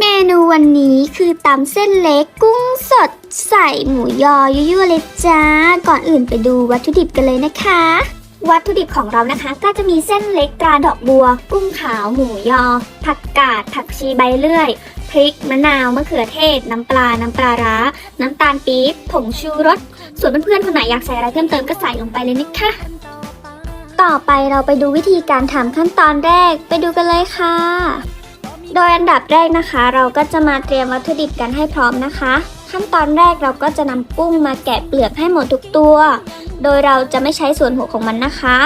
เมนูวันนี้คือตำเส้นเล็กกุ้งสดใส่หมูยอยั่วๆเลยจ้า ก่อนอื่นไปดูวัตถุดิบกันเลยนะคะ วัตถุดิบของเรานะคะ ก็จะมีเส้นเล็กตราดอกบัว กุ้งขาวหมูยอ ผักกาดผักชีใบเลื่อย พริก มะนาวมะเขือเทศ น้ำปลา น้ำปลาร้า น้ำตาลปี๊บผงชูรส ส่วนเพื่อนๆคนไหนอยากใส่อะไรเพิ่มเติมก็ใส่ลงไปเลยนะคะต่อไปเราไปดูวิธีการทำขั้นตอนแรกไปดูกันเลยค่ะ โดยอันดับแรกนะคะ เราก็จะมาเตรียมวัตถุดิบกันให้พร้อมนะคะ ขั้นตอนแรกเราก็จะนำกุ้งมาแกะเปลือกให้หมดทุกตัว โดยเราจะไม่ใช้ส่วนหัวของมันนะคะ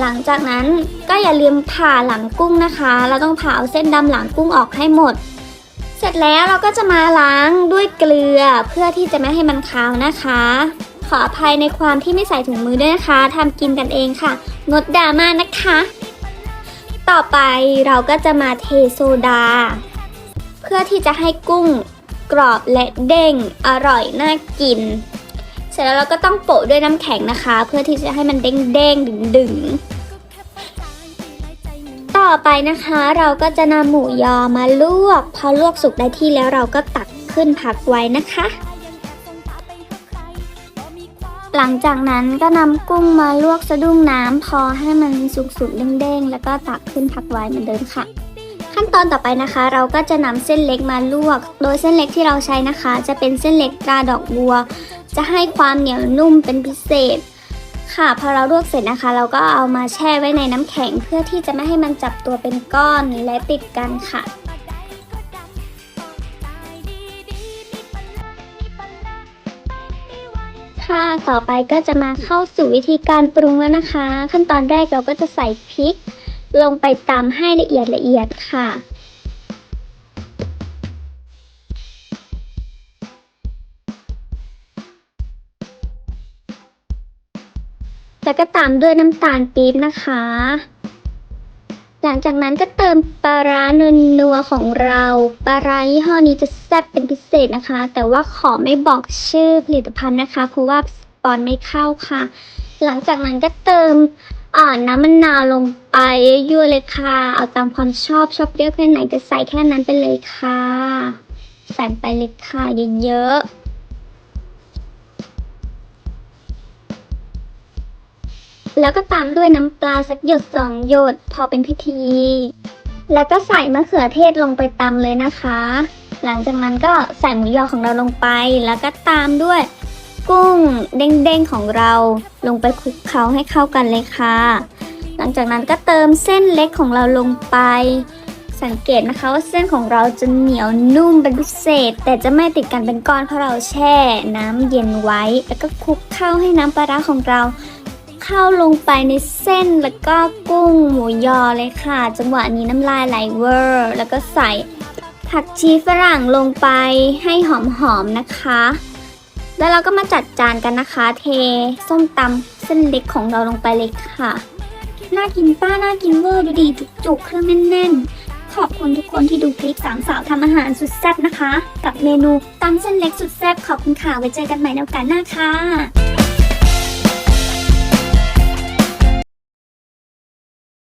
หลังจากนั้นก็อย่าลืมผ่าหลังกุ้งนะคะ เราต้องผ่าเอาเส้นดำหลังกุ้งออกให้หมด เสร็จแล้วเราก็จะมาล้างด้วยเกลือเพื่อที่จะไม่ให้มันคาวนะคะ ขออภัยในความที่ไม่ใส่ถุงมือด้วยนะคะทำกินกันเองค่ะ งดดราม่านะคะ ต่อไปเราก็จะมาเทโซดา เพื่อที่จะให้กุ้งกรอบและเด้งอร่อยน่ากิน เสร็จแล้วเราก็ต้องโปะด้วยน้ำแข็งนะคะ เพื่อที่จะให้มันเด้งเด้งดึงดึงต่อไปนะคะเราก็จะนำหมูยอมาลวก พอลวกสุกได้ที่แล้วเราก็ตักขึ้นพักไว้นะคะ หลังจากนั้นก็นำกุ้งมาลวกสะดุ้งน้ำพอให้มันสุกๆเด้งๆ แล้วก็ตักขึ้นพักไว้เหมือนเดิมค่ะ ขั้นตอนต่อไปนะคะ เราก็จะนำเส้นเล็กมาลวก โดยเส้นเล็กที่เราใช้นะคะ จะเป็นเส้นเล็กตราดอกบัว จะให้ความเหนียวนุ่มเป็นพิเศษ ค่ะพอเราลวกเสร็จนะคะ เราก็เอามาแช่ไว้ในน้ำแข็งเพื่อที่จะไม่ให้มันจับตัวเป็นก้อนและติดกันค่ะ ค่ะ ต่อไปก็จะมาเข้าสู่วิธีการปรุงแล้วนะคะ ขั้นตอนแรกเราก็จะใส่พริก ลงไปตำให้ละเอียดละเอียดค่ะแล้วก็ตามด้วยน้ำตาลปี๊บนะคะ หลังจากนั้นก็เติมปลาร้านัวของเราปลาร้ายี่ห้อนี้จะแซ่บเป็นพิเศษนะคะ แต่ว่าขอไม่บอกชื่อผลิตภัณฑ์นะคะ เพราะว่าสปอนไม่เข้าค่ะ หลังจากนั้นก็เติมอ่าน้ำมะนาวลงไปยั่วเลยค่ะ เอาตามความชอบชอบเปรี้ยวแค่ไหนก็ใส่แค่นั้นไปเลยค่ะใส่ไปเลยค่ะเยอะๆ แล้วก็ตามด้วยน้ำปลาสักหยดสองหยดพอเป็นพิธี แล้วก็ใส่มะเขือเทศลงไปตำเลยนะคะ หลังจากนั้นก็ใส่หมูยอของเราลงไป แล้วก็ตามด้วยกุ้งเด้งๆของเราลงไปคลุกเคล้าให้เข้ากันเลยค่ะ หลังจากนั้นก็เติมเส้นเล็กของเราลงไป สังเกตนะคะว่าเส้นของเราจะเหนียวนุ่มเป็นพิเศษ แต่จะไม่ติดกันเป็นก้อนเพราะเราแช่ น้ำเย็นไว้ แล้วก็คลุกเข้าให้น้ำปลาร้าของเรา เข้าลงไปในเส้นแล้วก็กุ้งหมูยอเลยค่ะ จังหวะนี้น้ำลายไหลเวอร์ แล้วก็ใส่ผักชีฝรั่งลงไปให้หอมๆนะคะ แล้วเราก็มาจัดจานกันนะคะ เทส้มตำเส้นเล็กของเราลงไปเลยค่ะ น่ากินป้าน่ากินเวอร์ดูดีจุกๆเครื่องแน่นๆ ขอบคุณทุกคนที่ดูคลิปสามสาวทำอาหารสุดแซ่บนะคะ กับเมนูตำเส้นเล็กสุดแซ่บขอบคุณค่ะไว้เจอกันใหม่ในโอกาสหน้าค่ะ